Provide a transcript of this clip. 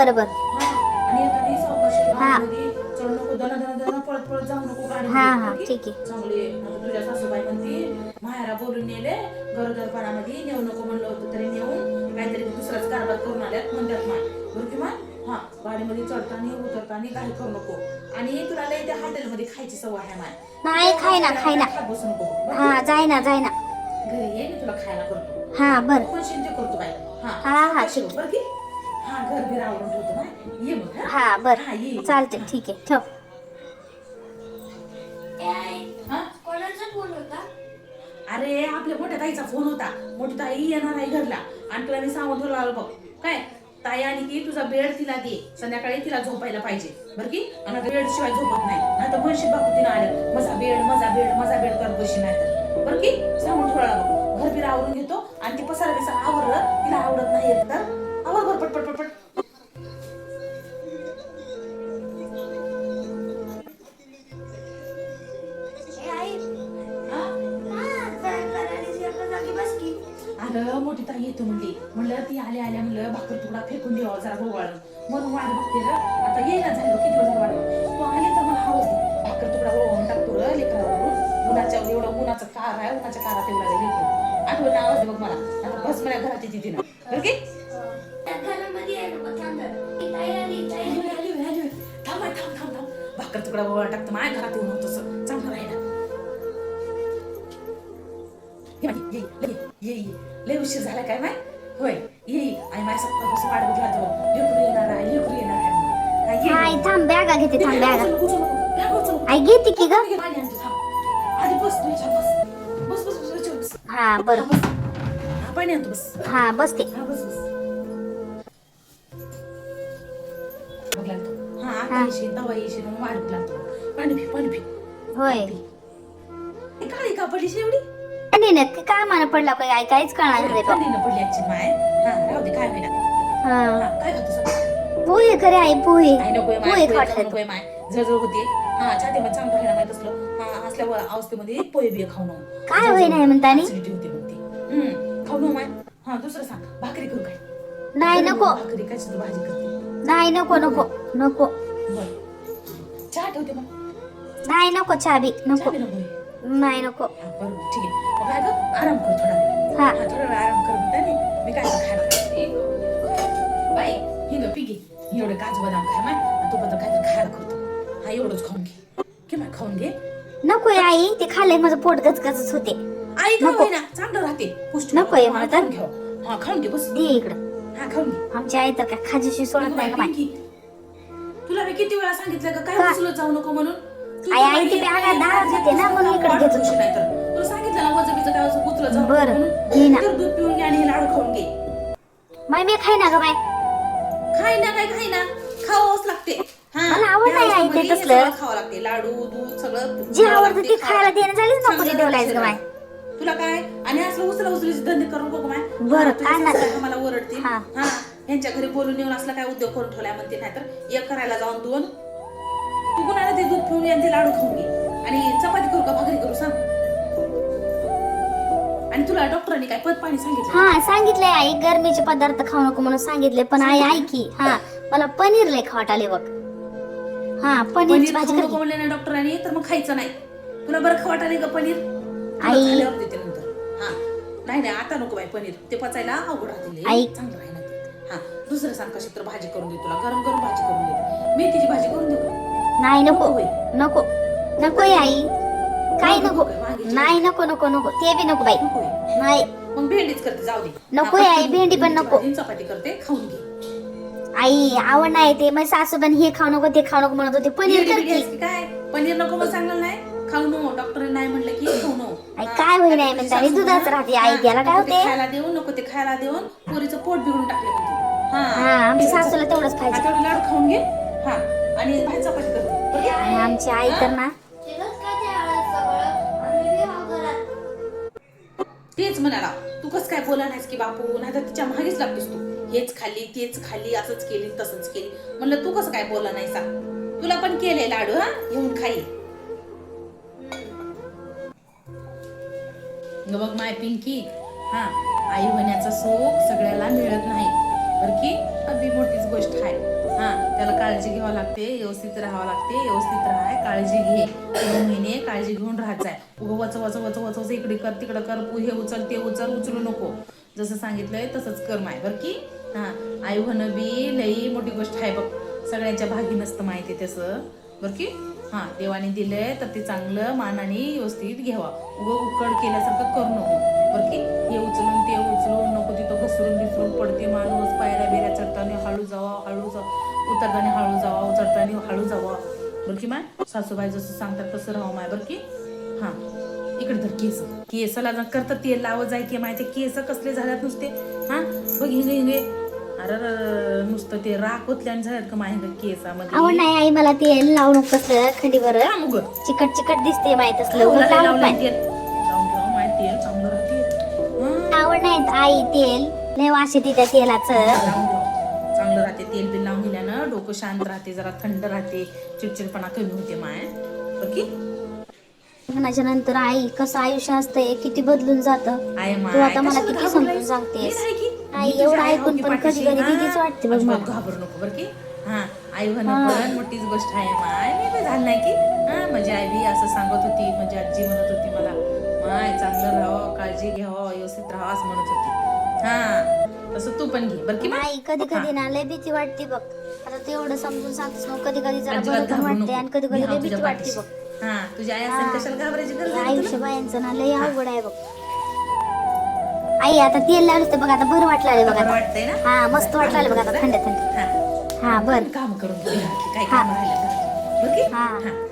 बरं बरं हा, आणि एखादी सावकाशी हा. गाडीमध्ये चढ नको दना दना दना पळत पळत जाऊ नको गाडी हा, हा, ठीक आहे. चांगली आहे. आता तुझ्या सासूबाई म्हणती माहेरा बोलून नेले गरोदरपणामध्ये नेऊ नको म्हणलं होतं तरी नेऊन काहीतरी दुसराच कारभार करून आल्यात म्हणतात माय. बरं की माय हा गाडीमध्ये चढताना उतरताना काही करू नको. आणि तुला लय त्या हॉटेलमध्ये खायची सवय आहे माय. नाही खाय ना खाय ना. खात बसू नको. बरं? हा जाय ना जाय ना. घरी ये मी तुला खायला करतो. हा बर. पण करतो बाई. हा, हा, सावकाशी ठीक. हो, बरं की. हा? घर बिर. चालते ठीक आहे ठेव. हा? कोणाचा फोन होता? अरे आपल्या मोठ्या ताईचा फोन होता. मोठी ताई येणार आहे घरला. आणि तुला मी सांगून ठेवलं आलो बघ. काय? ताई आणि की तुझा बेड तिला दे. संध्याकाळी तिला झोपायला पाहिजे. बरं की? आणि बेड शिवाय झोपत नाही. नाही तर म्हणशी बापू तिनं आलं. माझा बेड माझा बेड माझा बेड कर बशी नाही तर बरं की? सांगून ठेवला बघ. घर बिर आवरून घेतो आणि ती पसारा बिसा आवरलं आलं मोठी ताई येतो म्हणली. म्हणलं ती आल्या आल्या म्हणलं भाकर तुकडा फेकून द्यावा जरा गोवाळ म्हणून वाट बघते ग आता येईना झालं किती झालं वाट बघ. तू आली तर मला हवस दे भाकर तुकडा गोळवून टाकतो र लेकरावरून उन्हाच्या एवढं उन्हाचं कार आहे उन्हाच्या कारात एवढा लेकरू आठवण आवाज बघ मला. आता बस मला घरात येते तिनं बरं की? ना, भाकर तुकडा गोळा टाकतो. माझ्या घरात येऊन तसं चांगलं राहिलं. ये बाई, ये ये ये ये. लय उशीर झाला काय माय? होय ये. आई माझ्या सकाळपासून वाट बघला तो लेकरू येणार आहे लेकरू येणार आहे. आई थांब बॅगा घेते थांब बॅगा. आई घेते की ग. आधी बस तू बस. बस बस बस हा बर. बस. पाणी आणतो बस. हा बसते हा बस बस. बघला तो आता. येशील दवा येशील म्हणून वाट बघला तो पाणी पी पाणी पी. होय. काळी का पडलीस एवढी? आणि नक्की काय मान पडला काय काहीच कळणार नाही. थंडीनं पडली आजची माय हा राहू दे काय होईना हा. हा काय खातो सगळं पोहे करे आई पोहे. आई नकोय माय पोहे खाऊ नकोय माय. जळजळ होते. हा छातीमध्ये चांगलं राहायला माहीत असलं हा असल्या व- अवस्थेमध्ये पोहे बिये खाऊ नको. काय होई नाही म्हणतानी Acidity होते मग ती. हम्म खाऊ नको माय. हा दुसरं सांग. भाकरी करू काय? नाही नको. भाकरी काय तू भाजी करते? नाही नको नको. नको बर. चहा ठेवते मग. नाही नको चहा बी चहा नको. बी नको. नाही नको बरं ठीक आहे. काय आराम कर थोडा. वेळ हा. हा थोडा वेळ आराम कर म्हणता नाही. मी काय खायला करते. बाई हिंग पी घे एवढे काजू बदाम खाय माय. आणि काय खायला करतो. हा एवढंच खाऊन घे. घे माय खाऊन घे. नको आई. ते खाल्ले माझं पोट गचगचच होते. आई नको. खाऊ ना. चांगलं राहते. पुष्टी नको आहे मला तर. खाऊन घे हा. खाऊन घे बस. दे इकडं. हा खाऊन घे. आमची आई तर काय खाजीशी सोडत नको नाही का पिंकी. तुला मी किती वेळा सांगितलं का काय? उचलत जाऊ नको म्हणून? आई, दारात घेते ना, म्हणून इकडे घेत. तुला सांगितलं ना वजन काय असं जाऊ बरं, म्हणून. घे ना. तर दूध पिऊन घे आणि हे लाडू खाऊन घे माय मी खाय ना ग माय खाय ना काय खाय ना खावंच लागते हा, मला आवड नाही आई ते तसलं. सगळं खावं लागते लाडू दूध सगळं जे खावं आवडतं लागते, ते खावं खायला लागते. देणं झालीच नको ते ठेवलायच ग माय. तुला काय आणि असलं उचला उचलीचे धंदे करून बघ माय बरं, हा, काय नाही. सासूबाई मला ओरडतील हा. हा यांच्या घरी बोलून येऊन असला काय उद्योग करून ठेवलाय म्हणते नाही तर एक करायला जाऊन दोन तू कुणाला ते दूध डॉक्टरांनी काय पद पाणी सांगितलं? हा सांगितलंय आई गरमीचे पदार्थ खाऊ नको म्हणून सांगितले पण आई ऐकी हा मला पनीर लय खावट आले बघ. हा पनीरची पनीर भाजी खाऊ नको. म्हणले ना डॉक्टरांनी तर मग खायचं नाही. तुला बरं खवाट आले का पनीर? तुला आई. झाल्यावर देते नंतर. हा. नाही नाही आता नको बाई पनीर. ते पचायला अवघड राहतील आई. चांगलं राहील ते. हा दुसरं सांग कशी तर भाजी करून दे तुला. गरम गरम भाजी करून दे मेथीची भाजी करून दे? नाही नको होय. नको नको आई. काय नको नको? काय, वांग्याची नाही नको नको नको. ते बी नको बाई. नको. नाही. मग भेंडीच करते जाऊ दे. नको आहे आई, भेंडी पण नको. भाजी, चपाती करते खाऊन घे. आई आवड नाही ते. मग सासूबाई हे खाऊ नको ते खाऊ नको म्हणत होते. पनीर बिर्याणी कर बिर्याणी की असते काय? पनीर नको मग चांगलं नाही? खाऊ नको. डॉक्टर नाही म्हणलं की खाऊ नको. आई. काय होई नाही म्हणते, आणि सासू दुधाचं म्हणा, राहते, आई, त्याला काय होते? खायला देऊन नको ते खायला देऊन पोरीचं पोट बिघडून टाकले म्हणते. हा. आमच्या सासूला तेवढंच पाहिजे. लाडू खाऊन घे. हा. आणि भाजी चपाती करते बरं का? आणि आमची आई तर ना. तेच म्हणाला तू कस काय बोला नाहीस की बापू? नाही तर तिच्या मागेच लागतोस तू. हेच खाल्ली तेच खाल्ली असंच केली तसंच केली. म्हणलं तू कसं काय बोला नाही सांग तुला पण केले लाडू हा? येऊन खाई. बघ माय पिंकी हा आई होण्याचं सुख सगळ्याला मिळत नाही. बरं की? अगदी मोठीच गोष्ट आहे. हा त्याला काळजी घ्यावं लागते व्यवस्थित राहावं लागते व्यवस्थित राहाय काळजी घे. दोन महिने काळजी घेऊन राहायचं आहे उगं वच वच वच वच वच इकडे कर तिकडे कर हे उचल ते उचल उचलू नको. जसं सांगितलंय तसंच कर माय बरं की? हा आई होणं बी लई मोठी गोष्ट आहे बघ. सगळ्यांच्या भागी नसतं माहिती तसं बरं की? हा देवाने दिलंय तर ते चांगलं मानाने व्यवस्थित घ्यावा. उगं उकड केल्यासारखं करू नको. बरं की? हे उचलून ते उचलून नको तिथं घसरून बिसरून पडते माणूस पायऱ्या बिऱ्या चढताना हळू जावा हळू जावा. उतरताना हळू जावा उचलताना हळू जावा बरं की माय सासूबाई जसं सांगतात तसं राहा माय बरं की हा इकडे धर केस केसाला जर करता तेल लावत जाय की माहिती केस कसले झाल्यात नुसते हा बघ हिंगे हिंगे अरे नुसतं ते राख ओतल्याने झाल्यात का माहिती आवड केसामध्ये नाही आई मला तेल लावू नको कसलं खंडीवर हा मुग चिकट चिकट दिसते माहीत असलं लावून उगाच लावत लावून. तेल लावून ठेवा माहिती तेल चांगलं राहते हं. आवड नाही आई तेल लय वास येते त्या तेलाचं लावून. चांगलं राहते तेल बिल लावून गेल्यानं डोकं शांत राहते जरा थंड राहते चिडचिडपणा कमी होते माय ओके लग्नाच्या नंतर आई कसं आयुष्य असतंय किती बदलून जातं माय तू आता मला कशाला किती घाबरलायस? समजून सांगतेस. की? आई, मी एवढं ऐकून हो पण पाठीशी? कधी-कधी हा? भीतीच वाटते बघ अजिबात मला. घाबरू नको बरं की हा आई होणं पण मोठीच गोष्ट आहे माय मी बी झालं नाही की हा माझी आई बी असं सांगत होती माझी आजी म्हणत होती मला माय चांगलं राहावं काळजी घ्यावं व्यवस्थित राहावं असं म्हणत होती हा तसं तू पण घे. बरं की? आई कधी कधी ना लय भीती वाटते बघ. आता तू एवढं समजून सांगतेस मग कधी कधी जरा अजिबात बरं पण घाबरू वाटते नको. आणि कधी मी कधी आहे लय भीती तुझ्या वाटते पाठीशी. बघ. हा तुझी आई असेल कशाला घाबरायची गरज आहे आयुष्य? बायांचं ना लय अवघड आहे बघ. आई आता तेल लावलं तर बघ आता बरं वाटलं बघ बरं आता. वाटतंय ना? हा मस्त वाटलं बघ आता थंड थंड. हा. हा बर. काम करून घे. काय काम राहिलं घरात. बरं की? हा. हा.